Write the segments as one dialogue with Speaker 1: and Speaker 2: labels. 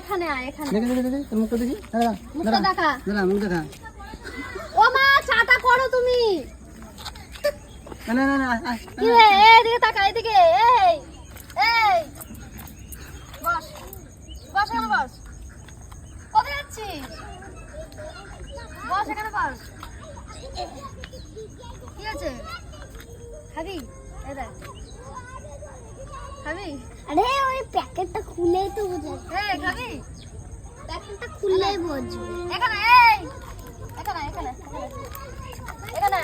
Speaker 1: এখানে আয় এখানে
Speaker 2: দেখে দেখে দেখে মুখটা দেখি। দাঁড়া
Speaker 1: মুখটা দেখা।
Speaker 2: দাঁড়া মুখ দেখা।
Speaker 1: ও মা চাটা করো তুমি।
Speaker 2: না না না
Speaker 1: কি রে এদিকে তাকা এদিকে এই এই। বস বস এখানে বস। কোথায় যাচ্ছিস? বস এখানে বস। কি আছে খাবি এই দেখ খাবি
Speaker 3: আরে ওই প্যাকেটটা খুলেই তো বোঝা
Speaker 1: এই খাবি
Speaker 3: প্যাকেটটা খুললেই বুঝবে।
Speaker 1: এখানে এই! এখানে এখানে এখানে।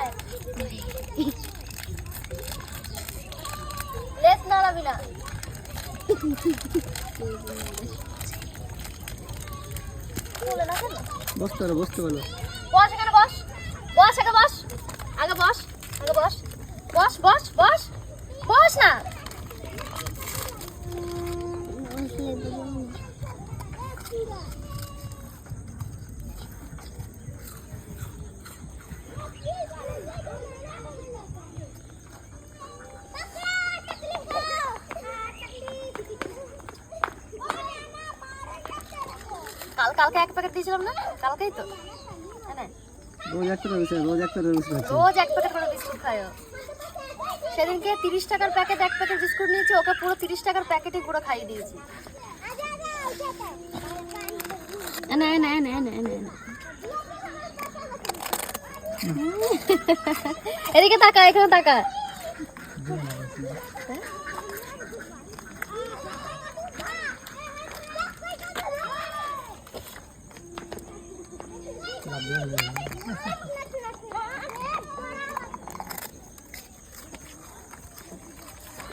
Speaker 1: লেস নাড়াবি না। খুলে না। কেন?
Speaker 2: বসতে পারো বসতে পারো
Speaker 1: কালকে এক প্যাকেট দিয়েছিলাম না? কালকেই তো। হ্যাঁ
Speaker 2: রোজ একটা রয়েছে রোজ একটা রয়েছে
Speaker 1: রোজ এক প্যাকেট করে বিস্কুট খায় সেদিনকে তিরিশ টাকার প্যাকেট এক প্যাকেট বিস্কুট নিয়েছি ওকে পুরো তিরিশ টাকার প্যাকেটই পুরো খাইয়ে দিয়েছি। না না না না না না এদিকে তাকা এখানে তাকা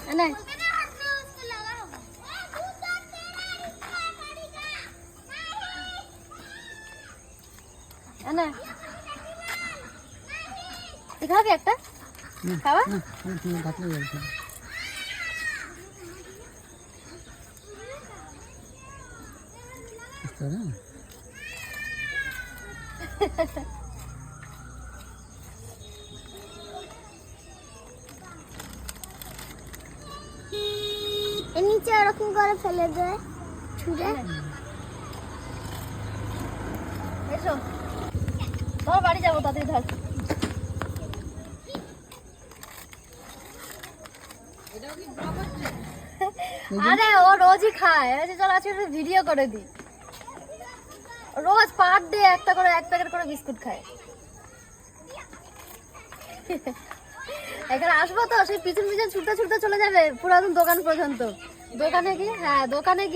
Speaker 1: না না তুই খাবি একটা খাওয়া
Speaker 2: না না, তুমি ভাতলে যাবে বুঝতে পারো?
Speaker 3: এর নিচে ওরকম করে ফেলে দেয় ছুঁড়ে।
Speaker 1: এসো। ধর বাড়ি যাব তাড়াতাড়ি ধর। আরে ও রোজই খায়। চল আজকে ভিডিও করে দি রোজ পার ডে একটা করে, এক প্যাকেট করে বিস্কুট খায়। এখানে আসব তো, সেই পিছন পিছন ছুটতে ছুটতে চলে যাবে, পুরাতন দোকান পর্যন্ত। দোকানে গিয়ে হ্যাঁ দোকানে গিয়ে